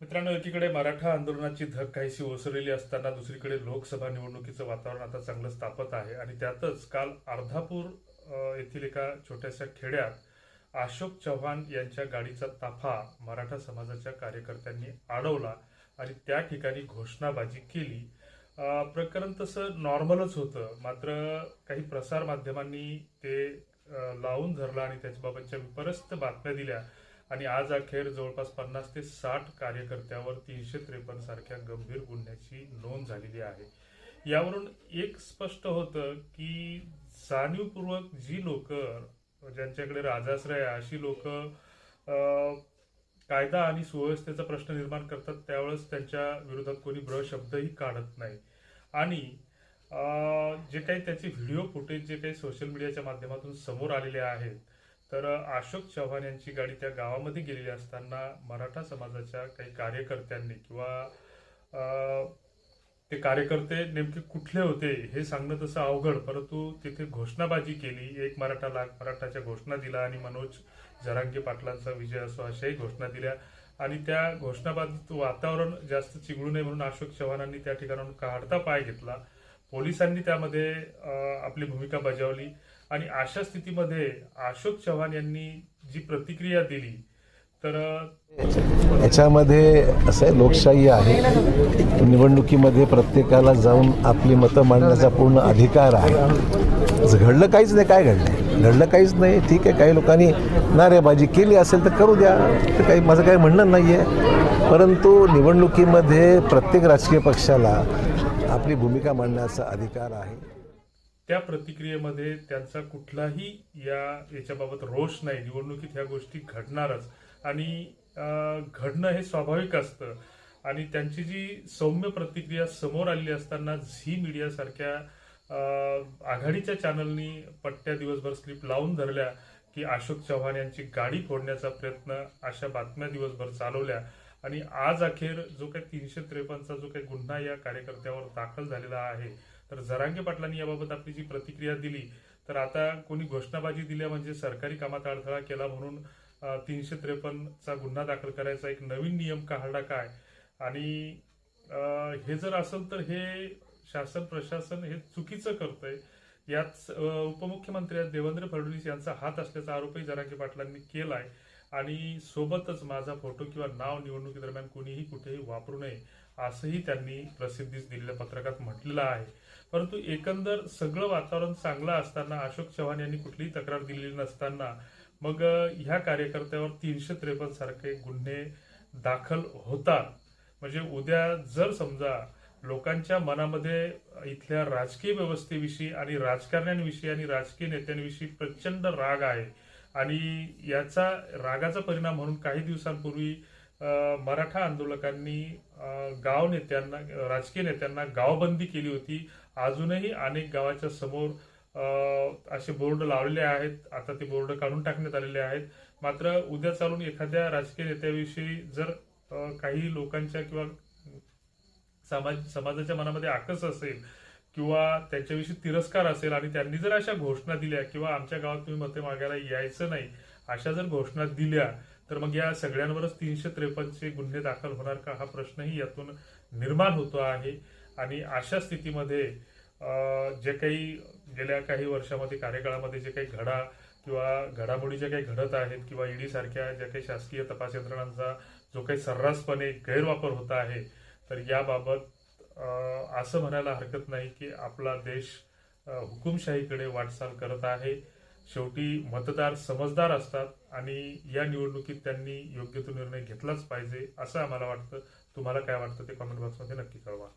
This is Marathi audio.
मित्रांनो एकीकडे मराठा आंदोलनाची धग काहीशी ओसरलेली असताना दुसरीकडे लोकसभा निवडणुकीचं वातावरण आता चांगलं स्थापत आहे. आणि त्यातच काल अर्धापूर येथील एका छोट्याशा खेड्यात अशोक चव्हाण यांच्या गाडीचा ताफा मराठा समाजाच्या कार्यकर्त्यांनी अडवला आणि त्या ठिकाणी घोषणाबाजी केली. प्रकरण तसं नॉर्मलच होतं. मात्र काही प्रसार माध्यमांनी ते लावून धरलं आणि त्याच्याबाबतच्या विपरस्त बातम्या दिल्या. आणि आज अखेर जवळपास पन्नास ते साठ कार्यकर्त्यावर तीनशे त्रेपन्न सारख्या गंभीर गुन्ह्याची नोंद झालेली आहे. यावरून एक स्पष्ट होतं की जाणीवपूर्वक जी लोक ज्यांच्याकडे राजाश्रय आहे अशी लोक कायदा आणि सुव्यवस्थेचा प्रश्न निर्माण करतात त्यावेळेस त्यांच्या विरोधात कोणी ब्र शब्दही काढत नाही. आणि जे काही त्याचे व्हिडिओ फुटेज जे काही सोशल मीडियाच्या माध्यमातून समोर आलेले आहेत तर अशोक चव्हाण यांची गाडी त्या गावामध्ये गेलेली असताना मराठा समाजाच्या काही कार्यकर्त्यांनी किंवा ते कार्यकर्ते नेमके कुठले होते हे सांगणं तसं अवघड परंतु तिथे घोषणाबाजी केली एक मराठा लाख मराठाच्या घोषणा दिला आणि मनोज जरांगे पाटलांचा विजय असो अशाही घोषणा दिल्या. आणि त्या घोषणाबाजीत वातावरण जास्त चिघळू नये म्हणून अशोक चव्हाणांनी त्या ठिकाणाहून काढता पाय घेतला. पोलिसांनी त्यामध्ये आपली भूमिका बजावली. आणि अशा स्थितीमध्ये अशोक चव्हाण यांनी जी प्रतिक्रिया दिली तर याच्यामध्ये असं आहे, लोकशाही आहे. निवडणुकीमध्ये प्रत्येकाला जाऊन आपली मतं मांडण्याचा पूर्ण अधिकार आहे. घडलं काहीच नाही काय घडलं? घडलं काहीच नाही. ठीक आहे काही लोकांनी नारेबाजी केली असेल तर करू द्या. तर काही माझं काही म्हणणं नाही आहे परंतु निवडणुकीमध्ये प्रत्येक राजकीय पक्षाला आपली भूमिका मांडण्याचा अधिकार आहे. त्या प्रतिक्रियेमध्ये त्यांचा कुठलाही या याच्याबाबत रोष नाही. निवडणुकीत ह्या गोष्टी घडणारच. आणि घडणं हे स्वाभाविक असतं. आणि त्यांची जी सौम्य प्रतिक्रिया समोर आलेली असताना झी मीडियासारख्या आघाडीच्या चॅनलनी पट्ट्या दिवसभर स्क्रिप्ट लावून धरल्या की अशोक चव्हाण यांची गाडी फोडण्याचा प्रयत्न अशा बातम्या दिवसभर चालवल्या. आणि आज अखेर जो काही तीनशे त्रेपन्नचा जो काही गुन्हा या कार्यकर्त्यावर दाखल झालेला आहे तर जरांगे पाटलांनी याबाबत आपली जी प्रतिक्रिया दिली तर आता कोणी घोषणाबाजी दिल्या म्हणजे सरकारी कामात अडथळा केला म्हणून तीनशे त्रेपन्नचा गुन्हा दाखल करायचा एक नवीन नियम काढला काय? आणि हे जर असेल तर हे शासन प्रशासन हे चुकीचं करतंय. यात उपमुख्यमंत्री देवेंद्र फडणवीस यांचा हात असल्याचा आरोपही जरांगे पाटलांनी केलाय. आणि सोबतच माझा फोटो किंवा नाव निवडणुकीदरम्यान कोणीही कुठेही वापरू नये असंही त्यांनी प्रसिद्धीस दिलेल्या पत्रकात म्हटलेलं आहे. परंतु एकंदर सगळं वातावरण चांगलं असताना अशोक चव्हाण यांनी कुठलीही तक्रार दिलेली नसताना मग ह्या कार्यकर्त्यावर तीनशे त्रेपन्न सारखे गुन्हे दाखल होतात. म्हणजे उद्या जर समजा लोकांच्या मनामध्ये इथल्या राजकीय व्यवस्थेविषयी आणि राजकारण्यांविषयी आणि राजकीय नेत्यांविषयी प्रचंड राग आहे आणि याचा रागाचा परिणाम म्हणून काही दिवसांपूर्वी मराठा आंदोलकांनी गाव नेत्यांना राजकीय नेत्यांना गावबंदी केली होती. अजूनही अनेक गावाच्या समोर असे बोर्ड लावलेले आहेत. आता ते बोर्ड काढून टाकण्यात आलेले आहेत. मात्र उद्या चालून एखाद्या राजकीय नेत्याविषयी जर काही लोकांच्या किंवा समाज समाजाच्या मनामध्ये आकस असेल किंवा त्याच्याविषयी तिरस्कार असेल आणि त्यांनी जर अशा घोषणा दिल्या किंवा आमच्या गावात तुम्ही मते मागायला यायचं नाही अशा जर घोषणा दिल्या तर मग या सगळ्यांवरच तीनशे त्रेपन्नचे गुन्हे दाखल होणार का? हा प्रश्नही यातून निर्माण होतो आहे. आणि अशा स्थितीमध्ये जे काही गेल्या काही वर्षामध्ये कार्यकाळामध्ये जे काही घडा किंवा घडामोडी ज्या काही घडत आहेत किंवा ईडी सारख्या ज्या काही शासकीय तपास यंत्रणांचा जो काही सर्रासपणे गैरवापर होत आहे तर याबाबत असं म्हणायला हरकत नाही की आपला देश हुकुमशाहीकडे वाटचाल करत आहे. शेवटी मतदार समजदार असतात आणि या निवडणुकीत त्यांनी योग्य तो निर्णय घेतलाच पाहिजे असं आम्हाला वाटतं. तुम्हाला काय वाटतं ते कॉमेंट बॉक्समध्ये नक्की कळवा.